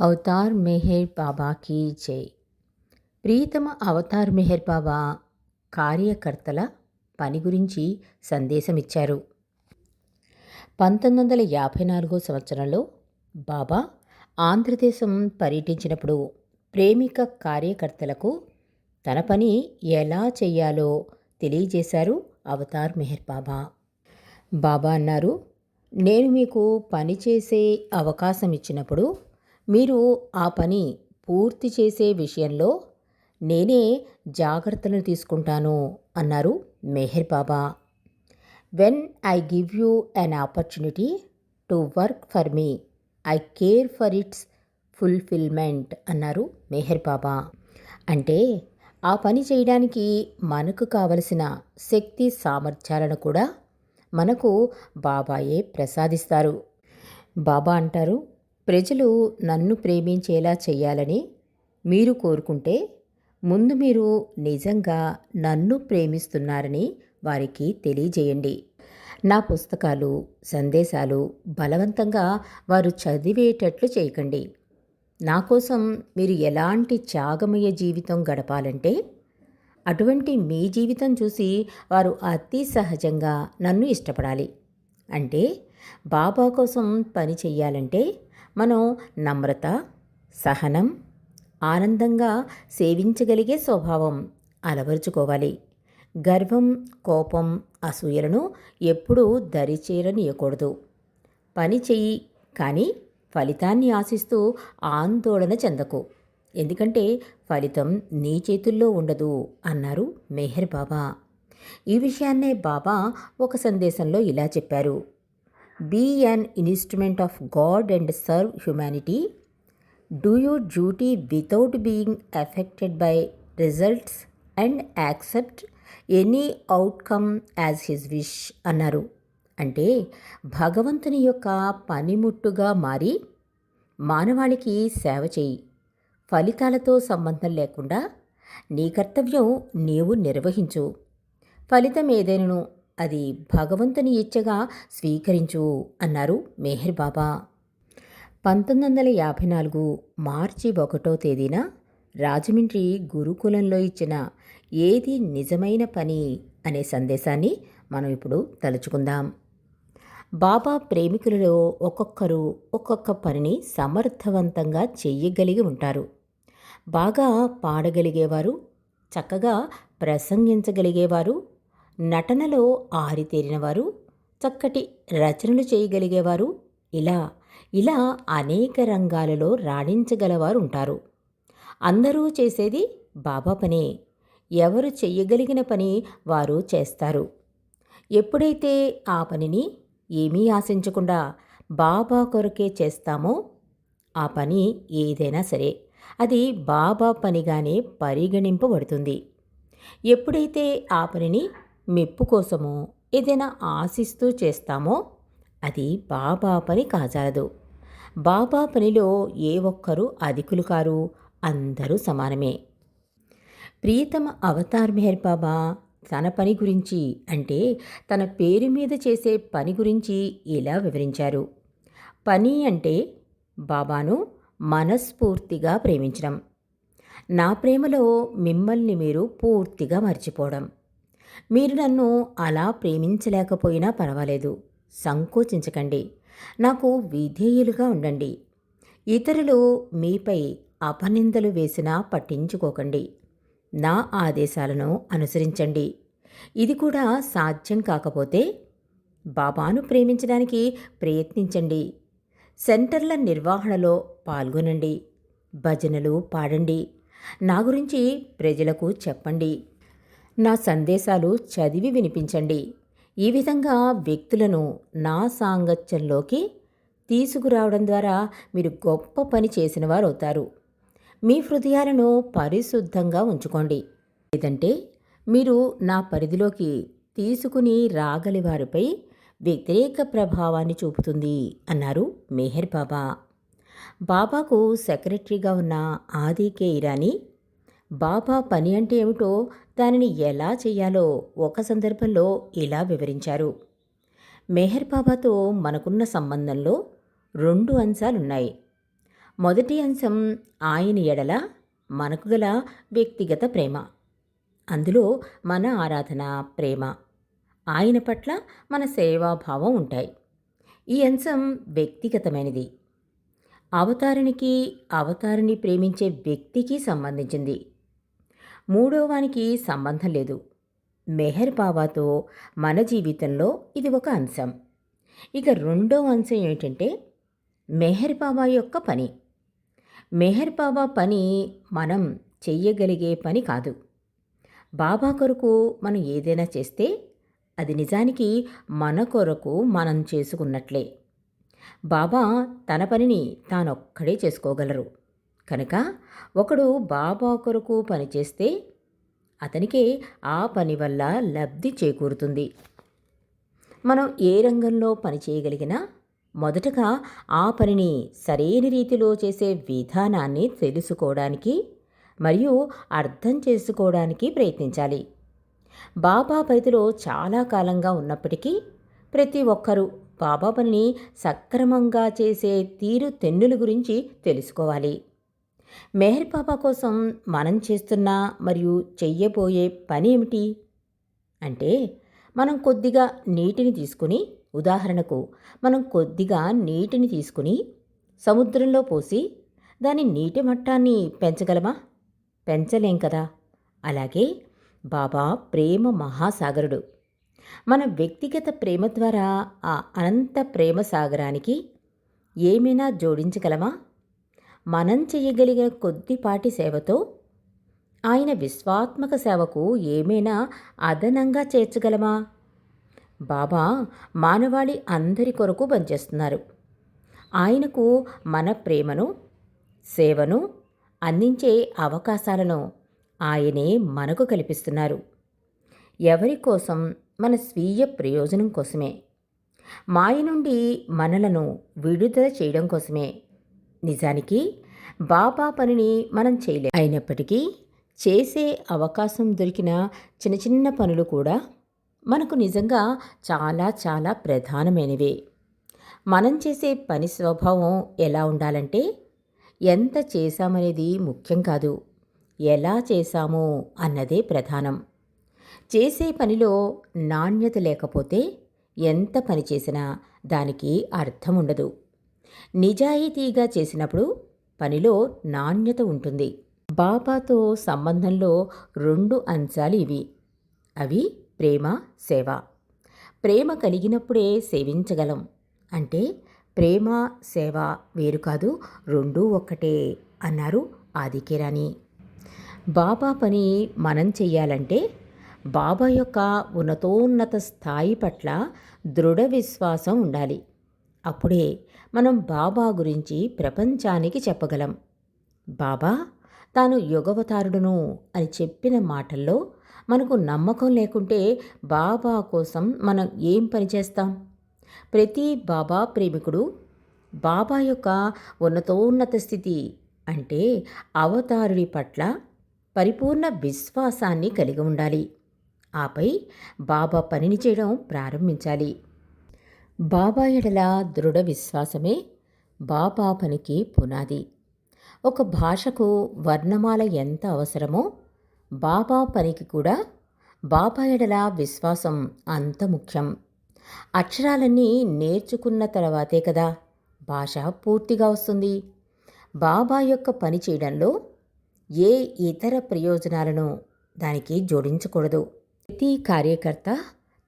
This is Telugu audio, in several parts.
అవతార్ మెహర్ బాబాకి జై. ప్రియతమ అవతార్ మెహర్ బాబా కార్యకర్తల పని గురించి సందేశం ఇచ్చారు పంతొమ్మిది వందల యాభై నాలుగో సంవత్సరంలో బాబా ఆంధ్రదేశం పర్యటించినప్పుడు ప్రేమిక కార్యకర్తలకు తన పని ఎలా చేయాలో తెలియజేశారు అవతార్ మెహర్ బాబా. బాబా అన్నారు నేను మీకు పని చేసే అవకాశం ఇచ్చినప్పుడు మీరు ఆ పని పూర్తి చేసే విషయంలో నేనే జాగ్రత్తలు తీసుకుంటాను అన్నారు Meher Baba. When I give you an opportunity to work for me I care for its fulfilment అన్నారు మెహర్ బాబా. అంటే ఆ పని చేయడానికి మనకు కావలసిన శక్తి సామర్థ్యాలను కూడా మనకు బాబాయే ప్రసాదిస్తారు. బాబా అంటారు ప్రజలు నన్ను ప్రేమించేలా చేయాలని మీరు కోరుకుంటే ముందు మీరు నిజంగా నన్ను ప్రేమిస్తున్నారని వారికి తెలియజేయండి. నా పుస్తకాలు సందేశాలు బలవంతంగా వారు చదివేటట్లు చేయకండి. నా కోసం మీరు ఎలాంటి త్యాగమయ జీవితం గడపాలంటే అటువంటి మీ జీవితం చూసి వారు అతి సహజంగా నన్ను ఇష్టపడాలి. అంటే బాబా కోసం పని చెయ్యాలంటే మనం నమ్రత సహనం ఆనందంగా సేవించగలిగే స్వభావం అలవరుచుకోవాలి. గర్వం కోపం అసూయలను ఎప్పుడూ దరిచేరనీయకూడదు. పని చెయ్యి కానీ ఫలితాన్ని ఆశిస్తూ ఆందోళన చెందకు. ఎందుకంటే ఫలితం నీ చేతుల్లో ఉండదు అన్నారు మెహర్ బాబా. ఈ విషయాన్నే బాబా ఒక సందేశంలో ఇలా చెప్పారు. Be an instrument of God and serve humanity do your duty without being affected by results and accept any outcome as his wish అన్నారు. అంటే భగవంతుని యొక్క పనిముట్టుగా మారి మానవాళికి సేవ చేయి. ఫలితాలతో సంబంధం లేకుండా నీ కర్తవ్యం నీవు నిర్వహించు. ఫలితం ఏదైనను అది భగవంతుని ఇచ్చగా స్వీకరించు అన్నారు మెహర్ బాబా. పంతొమ్మిది వందల యాభై నాలుగు మార్చి ఒకటో తేదీన రాజమండ్రి గురుకులంలో ఇచ్చిన ఏది నిజమైన పని అనే సందేశాన్ని మనం ఇప్పుడు తలుచుకుందాం. బాబా ప్రేమికులలో ఒక్కొక్కరు ఒక్కొక్క పనిని సమర్థవంతంగా చెయ్యగలిగి ఉంటారు. బాగా పాడగలిగేవారు చక్కగా ప్రసంగించగలిగేవారు నటనలో ఆరితేరినవారు చక్కటి రచనలు చేయగలిగేవారు ఇలా ఇలా అనేక రంగాలలో రాణించగలవారు ఉంటారు అందరూ చేసేది బాబా పనే. ఎవరు చెయ్యగలిగిన పని వారు చేస్తారు. ఎప్పుడైతే ఆ పనిని ఏమీ ఆశించకుండా బాబా కొరకే చేస్తామో ఆ పని ఏదైనా సరే అది బాబా పనిగానే పరిగణింపబడుతుంది. ఎప్పుడైతే ఆ పనిని మెప్పు కోసమో ఏదైనా ఆశిస్తూ చేస్తామో అది బాబా పని కాజాలదు. బాబా పనిలో ఏ ఒక్కరూ అధికులు కారు అందరూ సమానమే. ప్రియతమ అవతార్ మెహర్ బాబా తన పని గురించి అంటే తన పేరు మీద చేసే పని గురించి ఇలా వివరించారు. పని అంటే బాబాను మనస్ఫూర్తిగా ప్రేమించడం. నా ప్రేమలో మిమ్మల్ని మీరు పూర్తిగా మర్చిపోవడం. మీరు నన్ను అలా ప్రేమించలేకపోయినా పర్వాలేదు. సంకోచించకండి. నాకు విధేయులుగా ఉండండి. ఇతరులు మీపై అపనిందలు వేసినా పట్టించుకోకండి. నా ఆదేశాలను అనుసరించండి. ఇది కూడా సాధ్యం కాకపోతే బాబాను ప్రేమించడానికి ప్రయత్నించండి. సెంటర్ల నిర్వహణలో పాల్గొనండి. భజనలు పాడండి. నా గురించి ప్రజలకు చెప్పండి. నా సందేశాలు చదివి వినిపించండి. ఈ విధంగా వ్యక్తులను నా సాంగత్యంలోకి తీసుకురావడం ద్వారా మీరు గొప్ప పని చేసిన వారు అవుతారు మీ హృదయాలను పరిశుద్ధంగా ఉంచుకోండి. లేదంటే మీరు నా పరిధిలోకి తీసుకుని రాగలి వారిపై వ్యతిరేక ప్రభావాన్ని చూపుతుంది అన్నారు మెహర్ బాబా. బాబాకు సెక్రటరీగా ఉన్న ఆదికే ఇరానీ బాబా పని అంటే ఏమిటో దానిని ఎలా చేయాలో ఒక సందర్భంలో ఇలా వివరించారు. మెహర్ బాబాతో మనకున్న సంబంధంలో రెండు అంశాలున్నాయి. మొదటి అంశం ఆయన ఎడల మనకు గల వ్యక్తిగత ప్రేమ. అందులో మన ఆరాధన ప్రేమ. ఆయన పట్ల మన సేవాభావం ఉంటాయి. ఈ అంశం వ్యక్తిగతమైనది. అవతారునికి అవతారిని ప్రేమించే వ్యక్తికి సంబంధించింది. మూడోవానికి సంబంధం లేదు. మెహర్ బాబాతో మన జీవితంలో ఇది ఒక అంశం. ఇక రెండో అంశం ఏంటంటే మెహర్ బాబా యొక్క పని. మెహర్ బాబా పని మనం చెయ్యగలిగే పని కాదు. బాబా కొరకు మనం ఏదైనా చేస్తే అది నిజానికి మన కొరకు మనం చేసుకున్నట్లే. బాబా తన పనిని తానొక్కడే చేసుకోగలరు. కనుక ఒకడు బాబా కొరకు పనిచేస్తే అతనికే ఆ పని వల్ల లబ్ధి చేకూరుతుంది. మనం ఏ రంగంలో పని చేయగలిగినా మొదటగా ఆ పనిని సరైన రీతిలో చేసే విధానాన్ని తెలుసుకోవడానికి మరియు అర్థం చేసుకోవడానికి ప్రయత్నించాలి. బాబా పరిధిలో చాలా కాలంగా ఉన్నప్పటికీ ప్రతి ఒక్కరూ బాబా పనిని సక్రమంగా చేసే తీరు తెన్నుల గురించి తెలుసుకోవాలి. మెహర్ బాబా కోసం మనం చేస్తున్న మరియు చెయ్యబోయే పని ఏమిటి? అంటే మనం కొద్దిగా నీటిని తీసుకుని ఉదాహరణకు మనం కొద్దిగా నీటిని తీసుకుని సముద్రంలో పోసి దాని నీటి మట్టాన్ని పెంచగలమా? పెంచలేం కదా. అలాగే బాబా ప్రేమ మహాసాగరుడు. మన వ్యక్తిగత ప్రేమ ద్వారా ఆ అనంత ప్రేమ సాగరానికి ఏమైనా జోడించగలమా? మనం చేయగలిగిన కొద్దిపాటి సేవతో ఆయన విశ్వాత్మక సేవకు ఏమైనా అదనంగా చేర్చగలమా? బాబా మానవాళి అందరి కొరకు పనిచేస్తున్నారు. ఆయనకు మన ప్రేమను సేవను అందించే అవకాశాలను ఆయనే మనకు కల్పిస్తున్నారు. ఎవరి కోసం? మన స్వీయ ప్రయోజనం కోసమే. మాయ నుండి మనలను విడుదల చేయడం కోసమే. నిజానికి బాబా పనిని మనం చేయలే. అయినప్పటికీ చేసే అవకాశం దొరికిన చిన్న చిన్న పనులు కూడా మనకు నిజంగా చాలా చాలా ప్రధానమైనవే. మనం చేసే పని స్వభావం ఎలా ఉండాలంటే ఎంత చేశామనేది ముఖ్యం కాదు ఎలా చేశామో అన్నదే ప్రధానం. చేసే పనిలో నాణ్యత లేకపోతే ఎంత పని చేసినా దానికి అర్థం ఉండదు. నిజాయితీగా చేసినప్పుడు పనిలో నాణ్యత ఉంటుంది. బాబాతో సంబంధంలో రెండు అంశాలు ఇవి. అవి ప్రేమ సేవ. ప్రేమ కలిగినప్పుడే సేవించగలం. అంటే ప్రేమ సేవ వేరు కాదు రెండూ ఒక్కటే అన్నారు ఆదికేరాని బాబా పని మనం చెయ్యాలంటే బాబా యొక్క ఉన్నతోన్నత స్థాయి పట్ల దృఢ విశ్వాసం ఉండాలి. అప్పుడే మనం బాబా గురించి ప్రపంచానికి చెప్పగలం. బాబా తాను యుగవతారుడును అని చెప్పిన మాటల్లో మనకు నమ్మకం లేకుంటే బాబా కోసం మనం ఏం పని చేస్తాం? ప్రతి బాబా ప్రేమికుడు బాబా యొక్క ఉన్నతోన్నత స్థితి అంటే అవతారుడి పట్ల పరిపూర్ణ విశ్వాసాన్ని కలిగి ఉండాలి. ఆపై బాబా పనిని చేయడం ప్రారంభించాలి. బాబా ఎడల దృఢ విశ్వాసమే బాబా పనికి పునాది. ఒక భాషకు వర్ణమాల ఎంత అవసరమో బాబా పనికి కూడా బాబా ఎడల విశ్వాసం అంత ముఖ్యం. అక్షరాలన్నీ నేర్చుకున్న తర్వాతే కదా భాష పూర్తిగా వస్తుంది. బాబా యొక్క పని చేయడంలో ఏ ఇతర ప్రయోజనాలను దానికి జోడించకూడదు. ప్రతి కార్యకర్త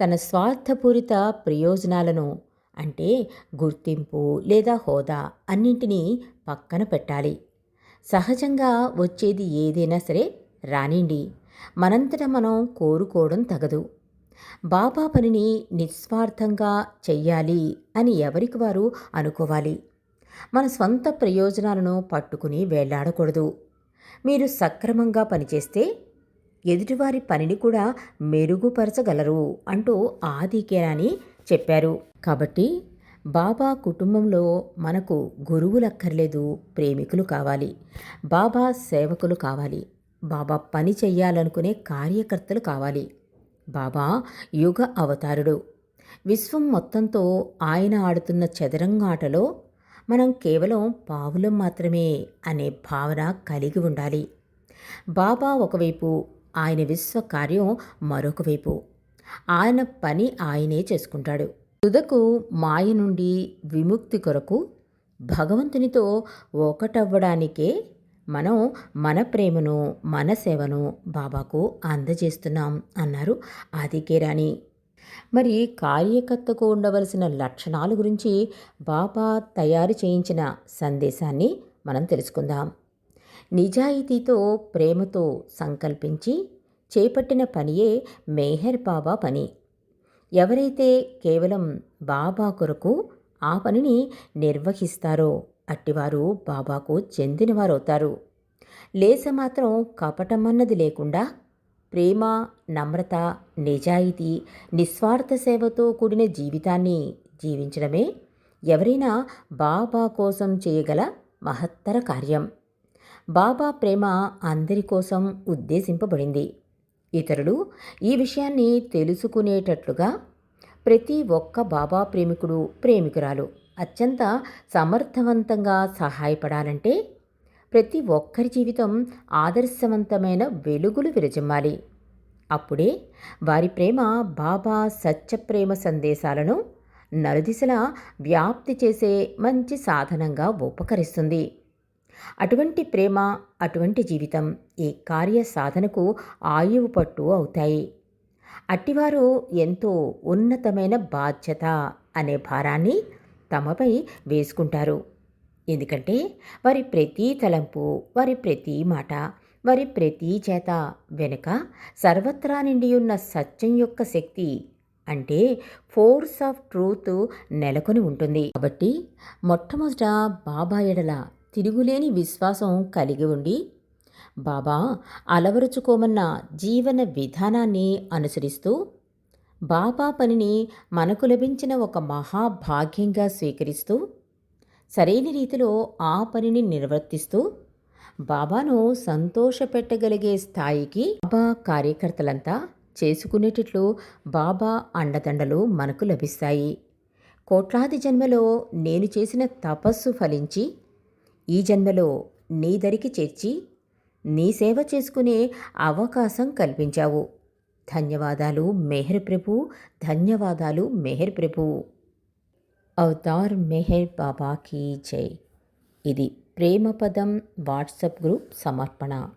తన స్వార్థపూరిత ప్రయోజనాలను అంటే గుర్తింపు లేదా హోదా అన్నింటినీ పక్కన పెట్టాలి. సహజంగా వచ్చేది ఏదైనా సరే రానిండి మనంతట మనం కోరుకోవడం తగదు. బాబా పనిని నిస్వార్థంగా చెయ్యాలి అని ఎవరికి వారు అనుకోవాలి. మన స్వంత ప్రయోజనాలను పట్టుకుని వేళ్ళాడకూడదు మీరు సక్రమంగా పనిచేస్తే ఎదుటివారి పనిని కూడా మెరుగుపరచగలరు అంటూ ఆదికేరాని చెప్పారు. కాబట్టి బాబా కుటుంబంలో మనకు గురువులక్కర్లేదు ప్రేమికులు కావాలి. బాబా సేవకులు కావాలి. బాబా పని చెయ్యాలనుకునే కార్యకర్తలు కావాలి. బాబా యుగ అవతారుడు. విశ్వం మొత్తంతో ఆయన ఆడుతున్న చదరంగాటలో మనం కేవలం పావులం మాత్రమే అనే భావన కలిగి ఉండాలి. బాబా ఒకవైపు ఆయన విశ్వ కార్యం మరొక వైపు. ఆయన పని ఆయనే చేసుకుంటాడు. తుదకు మాయ నుండి విముక్తి కొరకు భగవంతునితో ఒకటవ్వడానికే మనం మన ప్రేమను మన సేవను బాబాకు అందజేస్తున్నాం అన్నారు ఆదికేరాణి మరి కార్యకర్తకు ఉండవలసిన లక్షణాల గురించి బాబా తయారు చేయించిన సందేశాన్ని మనం తెలుసుకుందాం. నిజాయితీతో ప్రేమతో సంకల్పించి చేపట్టిన పనియే మేహర్ బాబా పని. ఎవరైతే కేవలం బాబా కొరకు ఆ పనిని నిర్వహిస్తారో అట్టివారు బాబాకు చెందినవారవుతారు. లేస మాత్రం కపటమన్నది లేకుండా ప్రేమ నమ్రత నిజాయితీ నిస్వార్థ సేవతో కూడిన జీవితాన్ని జీవించడమే ఎవరైనా బాబా కోసం చేయగల మహత్తర కార్యం. బాబా ప్రేమ అందరి కోసం ఉద్దేశింపబడింది. ఇతరులు ఈ విషయాన్ని తెలుసుకునేటట్లుగా ప్రతి ఒక్క బాబా ప్రేమికుడు ప్రేమికురాలు అత్యంత సమర్థవంతంగా సహాయపడాలంటే ప్రతి ఒక్కరి జీవితం ఆదర్శవంతమైన వెలుగులు విరజిమ్మాలి. అప్పుడే వారి ప్రేమ బాబా సత్యప్రేమ సందేశాలను నలుదిశలా వ్యాప్తి చేసే మంచి సాధనంగా ఉపకరిస్తుంది. అటువంటి ప్రేమ అటువంటి జీవితం ఈ కార్య సాధనకు ఆయువు పట్టు అవుతాయి. అట్టివారు ఎంతో ఉన్నతమైన బాధ్యత అనే భారాన్ని తమపై వేసుకుంటారు. ఎందుకంటే వారి ప్రతి తలంపు వారి ప్రతి మాట వారి ప్రతి చేత వెనుక సర్వత్రా నిండి ఉన్న సత్యం యొక్క శక్తి అంటే ఫోర్స్ ఆఫ్ ట్రూత్ నెలకొని ఉంటుంది. కాబట్టి మొట్టమొదట బాబా ఎడల తిరుగులేని విశ్వాసం కలిగి ఉండి బాబా అలవరుచుకోమన్న జీవన విధానాన్ని అనుసరిస్తూ బాబా పనిని మనకు లభించిన ఒక మహాభాగ్యంగా స్వీకరిస్తూ సరైన రీతిలో ఆ పనిని నిర్వర్తిస్తూ బాబాను సంతోషపెట్టగలిగే స్థాయికి బాబా కార్యకర్తలంతా చేసుకునేటట్లు బాబా అండదండలు మనకు లభిస్తాయి. కోట్లాది జన్మలో నేను చేసిన తపస్సు ఫలించి ఈ జన్మలో నీ దరికి చేర్చి నీ సేవ చేసుకునే అవకాశం కల్పించావు. ధన్యవాదాలు మెహర్ ప్రభు ధన్యవాదాలు మెహర్ ప్రభు. అవతార్ మెహర్ బాబాకి జై. ఇది ప్రేమపదం వాట్సప్ గ్రూప్ సమర్పణ.